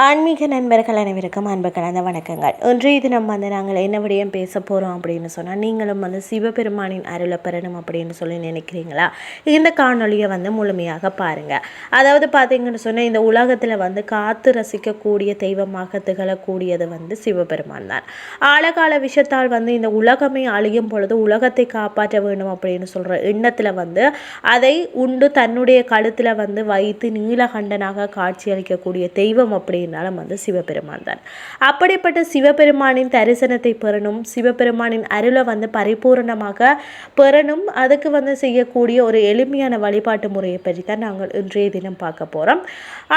ஆன்மீக நண்பர்கள் அனைவருக்கும் அன்பு கலந்த வணக்கங்கள். இன்றைய தினம் வந்து நாங்கள் என்ன விடயம் பேச போகிறோம் அப்படின்னு சொன்னால் நீங்களும் வந்து சிவபெருமானின் அருளை பெறணும் அப்படின்னு சொல்லி நினைக்கிறீங்களா? இந்த காணொலியை வந்து முழுமையாக பாருங்கள் அதாவது பார்த்தீங்கன்னு சொன்னால் இந்த உலகத்தில் வந்து காத்து ரசிக்கக்கூடிய தெய்வமாக திகழக்கூடியது வந்து சிவபெருமான் தான். ஆழகால விஷயத்தால் வந்து இந்த உலகமே அழியும் பொழுது உலகத்தை காப்பாற்ற வேண்டும் அப்படின்னு சொல்கிற எண்ணத்தில் வந்து அதை உண்டு தன்னுடைய கழுத்தில் வந்து வைத்து நீலகண்டனாக காட்சியளிக்கக்கூடிய தெய்வம் அப்படின்னு அப்படின்னாலும் வந்து சிவபெருமான் தான். அப்படிப்பட்ட சிவபெருமானின் தரிசனத்தை பெறணும் சிவபெருமானின் அருளை வந்து பரிபூர்ணமாக பெறணும் அதுக்கு வந்து செய்யக்கூடிய ஒரு எளிமையான வழிபாட்டு முறையை பற்றி தான் நாங்கள் இன்றைய தினம் பார்க்க போகிறோம்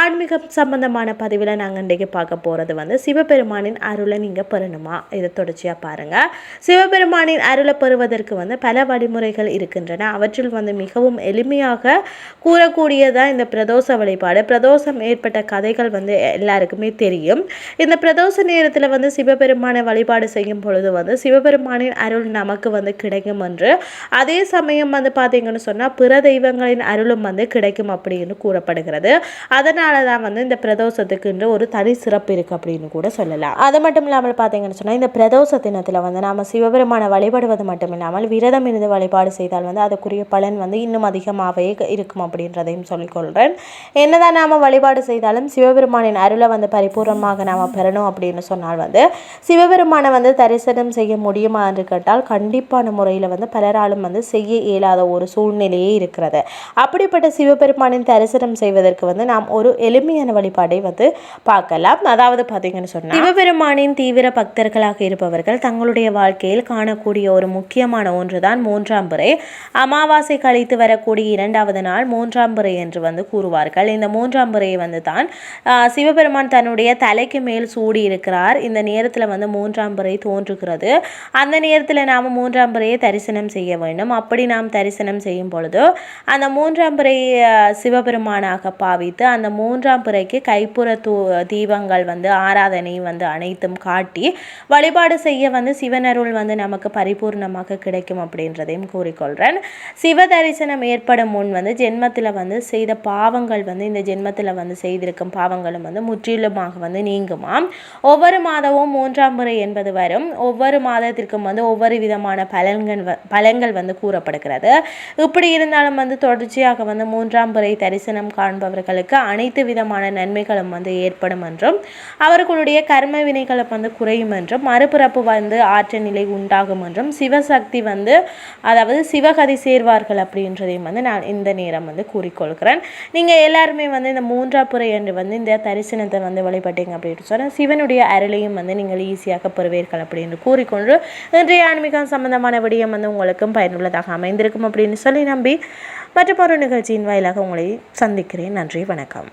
ஆன்மீகம் சம்பந்தமான பதிவில் நாங்கள் இன்றைக்கு பார்க்க போகிறது வந்து சிவபெருமானின் அருளை நீங்கள் பெறணுமா? இதை தொடர்ச்சியாக பாருங்கள் சிவபெருமானின் அருளை பெறுவதற்கு வந்து பல வழிமுறைகள் இருக்கின்றன. அவற்றில் வந்து மிகவும் எளிமையாக கூறக்கூடியதான் இந்த பிரதோஷ வழிபாடு. பிரதோஷம் ஏற்பட்ட கதைகள் வந்து எல்லா எல்லாருக்குமே தெரியும். இந்த பிரதோஷ நேரத்தில் வந்து சிவபெருமானை வழிபாடு செய்யும் பொழுது வந்து சிவபெருமானின் அருள் நமக்கு வந்து கிடைக்கும் என்று. அதே சமயம் வந்து பார்த்தீங்கன்னு சொன்னால் பிற தெய்வங்களின் அருளும் வந்து கிடைக்கும் அப்படின்னு கூறப்படுகிறது. அதனால தான் வந்து இந்த பிரதோஷத்துக்குன்ற ஒரு தனி சிறப்பு இருக்குது அப்படின்னு கூட சொல்லலாம். அது மட்டும் இல்லாமல் பார்த்தீங்கன்னு சொன்னால் இந்த பிரதோஷ தினத்தில் வந்து நாம் சிவபெருமானை வழிபடுவது மட்டும் இல்லாமல் விரதம் இருந்து வழிபாடு செய்தால் வந்து அதுக்குரிய பலன் வந்து இன்னும் அதிகமாகவே இருக்கும் அப்படின்றதையும் சொல்லிக்கொள்கிறேன் என்னதான் நாம் வழிபாடு செய்தாலும் சிவபெருமானின் அருளை அருளை வந்து பரிபூர்ணமாக நாம் பெறணும் அப்படின்னு சொன்னால் வந்து சிவபெருமானை வந்து தரிசனம் செய்ய முடியுமா என்று கேட்டால் கண்டிப்பான முறையில் வந்து பலராலும் வந்து செய்ய இயலாத ஒரு சூழ்நிலையே இருக்கிறது. அப்படிப்பட்ட சிவபெருமானின் தரிசனம் செய்வதற்கு வந்து நாம் ஒரு எளிமையான வழிபாடை வந்து பார்க்கலாம். அதாவது பார்த்தீங்கன்னு சொன்னால் சிவபெருமானின் தீவிர பக்தர்களாக இருப்பவர்கள் தங்களுடைய வாழ்க்கையில் காணக்கூடிய ஒரு முக்கியமான ஒன்றுதான் மூன்றாம் பிறை. அமாவாசை கழித்து வரக்கூடிய இரண்டாவது நாள் மூன்றாம் பிறை என்று வந்து கூறுவார்கள். இந்த மூன்றாம் பிறையை வந்து தான் சிவபெருமான் சிவபெருமான் தன்னுடைய தலைக்கு மேல் சூடி இருக்கிறார். இந்த நேரத்தில் வந்து மூன்றாம் பிறை தோன்றுகிறது. அந்த நேரத்தில் நாம் மூன்றாம் பிறையை தரிசனம் செய்ய வேண்டும். அப்படி நாம் தரிசனம் செய்யும் பொழுது அந்த மூன்றாம் பிறை சிவபெருமானாக பாவித்து அந்த மூன்றாம் பிறைக்கு கைப்புற தூ தீபங்கள் வந்து ஆராதனை வந்து அனைத்தும் காட்டி வழிபாடு செய்ய வந்து சிவனருள் வந்து நமக்கு பரிபூர்ணமாக கிடைக்கும் அப்படின்றதையும் கூறிக்கொள்கிறேன் சிவ தரிசனம் ஏற்படும் முன் வந்து ஜென்மத்தில் வந்து செய்த பாவங்கள் வந்து இந்த ஜென்மத்தில் வந்து செய்திருக்கும் பாவங்களும் வந்து முற்றிலுமாக வந்து நீங்குமாம். ஒவ்வொரு மாதமும் மூன்றாம் முறை என்பது வரும். ஒவ்வொரு மாதத்திற்கும் வந்து ஒவ்வொரு விதமான பலன்கள் பலன்கள் வந்து கூறப்படுகிறது. இப்படி இருந்தாலும் வந்து தொடர்ச்சியாக வந்து மூன்றாம் முறை தரிசனம் காண்பவர்களுக்கு அனைத்து விதமான நன்மைகளும் வந்து ஏற்படும் என்றும் அவர்களுடைய கர்ம வினைகளும் வந்து குறையும் என்றும் மறுபிறப்பு வந்து ஆற்ற நிலை உண்டாகும் என்றும் சிவசக்தி வந்து அதாவது சிவகதி சேர்வார்கள் அப்படின்றதையும் வந்து நான் இந்த நேரம் வந்து கூறிக்கொள்கிறேன். நீங்கள் எல்லாருமே வந்து இந்த மூன்றாம் புறை என்று வந்து இந்த தரிசனத்தை தெய்வத்தை வந்து வழிபட்டீங்க அப்படின்னு சொன்னால் சிவனுடைய அருளையும் வந்து நீங்கள் ஈஸியாக பெறுவீர்கள் அப்படின்னு கூறிக்கொண்டு இன்றைய ஆன்மீகம் சம்பந்தமான விடயம் வந்து உங்களுக்கும் பயனுள்ளதாக அமைந்திருக்கும் அப்படின்னு சொல்லி நம்பி மற்றொரு நிகழ்ச்சியின் வாயிலாக உங்களை சந்திக்கிறேன். நன்றி வணக்கம்.